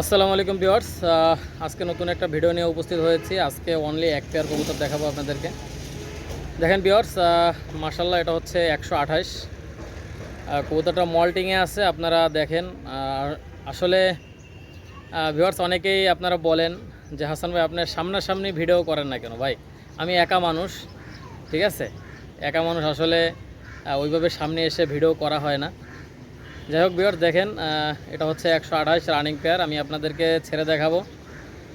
আসসালামু আলাইকুম ভিউয়ার্স আজকে নতুন একটা ভিডিও নিয়ে উপস্থিত হয়েছি। আজকে অনলি এক পেয়ার কবুতর দেখাবো আপনাদেরকে। দেখেন ভিউয়ার্স মার্শাল্লাহ এটা হচ্ছে একশো আঠাশ। কবুতরটা মল্টিংয়ে আছে, আপনারা দেখেন। আসলে ভিউয়ার্স, অনেকেই আপনারা বলেন যে, হাসান ভাই আপনার সামনাসামনি ভিডিও করেন না কেন? ভাই, আমি একা মানুষ, ঠিক আছে? একা মানুষ আসলে ওইভাবে সামনে এসে ভিডিও করা হয় না। যাই হোক বিয়ার দেখেন এটা হচ্ছে একশো আঠাশ রানিং পেয়ার আমি আপনাদেরকে ছেড়ে দেখাবো।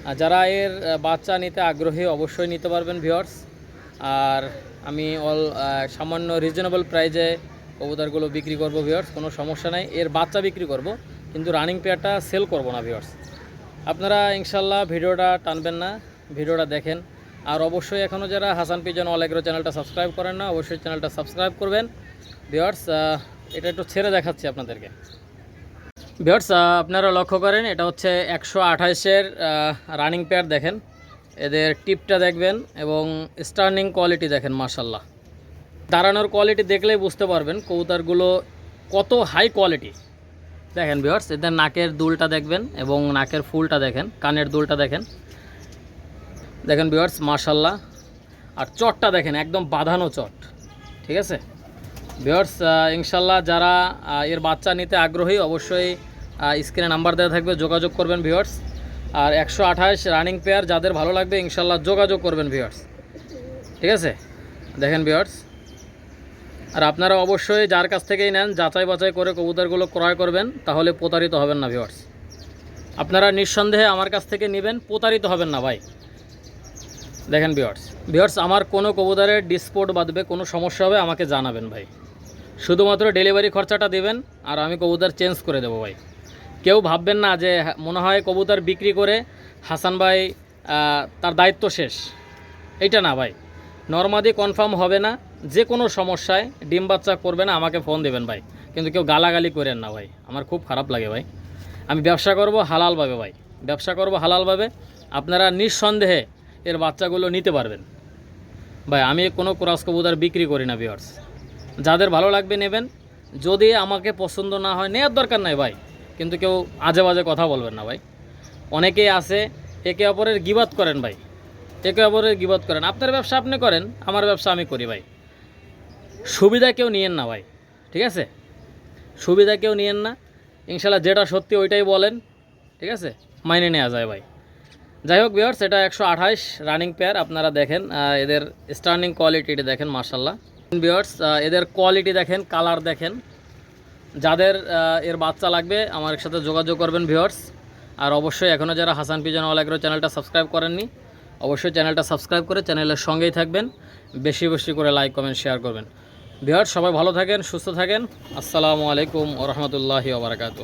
আর যারা এর বাচ্চা নিতে আগ্রহী অবশ্যই নিতে পারবেন ভিওর্স আর আমি অল সামান্য রিজনেবল প্রাইজে কবুতরগুলো বিক্রি করব ভিওর্স কোনো সমস্যা নাই। এর বাচ্চা বিক্রি করব, কিন্তু রানিং পেয়ারটা সেল করব না ভিওর্স আপনারা ইনশাল্লাহ ভিডিওটা টানবেন না, ভিডিওটা দেখেন। আর অবশ্যই এখনও যারা হাসান পিজন অল এগ্রো চ্যানেলটা সাবস্ক্রাইব করেন না, অবশ্যই চ্যানেলটা সাবস্ক্রাইব করবেন। ভিওর্স এটা একটু ছেড়ে দেখাচ্ছি আপনাদেরকে। ভিওর্স আপনারা লক্ষ্য করেন, এটা হচ্ছে একশো আঠাইশের রানিং পেয়ার দেখেন। এদের টিপটা দেখবেন এবং স্টার্নিং কোয়ালিটি দেখেন মার্শাল্লাহ দাঁড়ানোর কোয়ালিটি দেখলেই বুঝতে পারবেন কৌতারগুলো কত হাই কোয়ালিটি দেখেন ভিওর্স এদের নাকের দুলটা দেখবেন এবং নাকের ফুলটা দেখেন, কানের দুলটা দেখেন। দেখেন ভিওর্স মার্শাল্লাহ আর চটটা দেখেন, একদম বাঁধানো চট, ঠিক আছে? ভিওর্স ইনশাল্লাহ যারা এর বাচ্চা নিতে আগ্রহী অবশ্যই স্ক্রিনে নাম্বার দেওয়া থাকবে, যোগাযোগ করবেন ভিওর্স আর একশো আঠাশ রানিং পেয়ার যাদের ভালো লাগবে, ইনশাল্লাহ যোগাযোগ করবেন ভিওর্স ঠিক আছে? দেখেন ভিওর্স আর আপনারা অবশ্যই যার কাছ থেকেই নেন, যাচাই বাছাই করে কবুতরগুলো ক্রয় করবেন, তাহলে প্রতারিত হবেন না ভিওর্স আপনারা নিঃসন্দেহে আমার কাছ থেকে নেবেন, প্রতারিত হবেন না ভাই। দেখেন ভিওর্স ভিওর্স আমার কোনো কবুতরের ডিসপোর্ট বাঁধবে কোনো সমস্যা হবে, আমাকে জানাবেন ভাই। শুধুমাত্র ডেলিভারি খরচাটা দেবেন আর আমি কবুতর চেঞ্জ করে দেবো ভাই। কেউ ভাববেন না যে হ্যাঁ, মনে হয় কবুতর বিক্রি করে হাসান ভাই তার দায়িত্ব শেষ। এইটা না ভাই। নর্মাদি কনফার্ম হবে না যে কোনো সমস্যায় ডিম বাচ্চা করবে না আমাকে ফোন দেবেন ভাই। কিন্তু কেউ গালাগালি করেন না ভাই। আমার খুব খারাপ লাগে ভাই। আমি ব্যবসা করব হালালভাবে ভাই। ব্যবসা করব হালালভাবে আপনারা নিঃসন্দেহে এর বাচ্চাগুলো নিতে পারবেন। ভাই আমি কোনো ক্রস কবুতর বিক্রি করি না বিয়ার্স যাদের ভালো লাগবে নেবেন। যদি আমাকে পছন্দ না হয়, নেওয়ার দরকার নাই ভাই। কিন্তু কেউ আজে বাজে কথা বলবেন না ভাই। অনেকেই আছে, একে অপরের গিবাত করেন ভাই। একে অপরের গিবাত করেন। আপনার ব্যবসা আপনি করেন, আমার ব্যবসা আমি করি ভাই। সুবিধা কেউ নিয়েন না ভাই, ঠিক আছে? সুবিধা কেউ নিয়েন না। ইনশাল্লাহ যেটা সত্যি ওইটাই বলেন, ঠিক আছে? মাইনে নেওয়া যায় ভাই। যাই হোক বিয়ার্স এটা একশো রানিং পেয়ার আপনারা দেখেন এদের স্টার্নিং কোয়ালিটিটা দেখেন মার্শাল্লাহ বিয়ার্স এদের কোয়ালিটি দেখেন কালার দেখেন। যাদের এর বাচ্চা লাগবে, আমার সাথে যোগাযোগ করবেন ভিওর্স আর অবশ্যই এখনও যারা হাসান পিজন অল এগ্রো চ্যানেলটা সাবস্ক্রাইব করেননি, অবশ্যই চ্যানেলটা সাবস্ক্রাইব করে চ্যানেলের সঙ্গেই থাকবেন। বেশি বেশি করে লাইক কমেন্ট শেয়ার করবেন। ভিওর্স সবাই ভালো থাকেন, সুস্থ থাকেন। আসসালামু আলাইকুম ও রহমতুল্লাহি ওবরাকাতু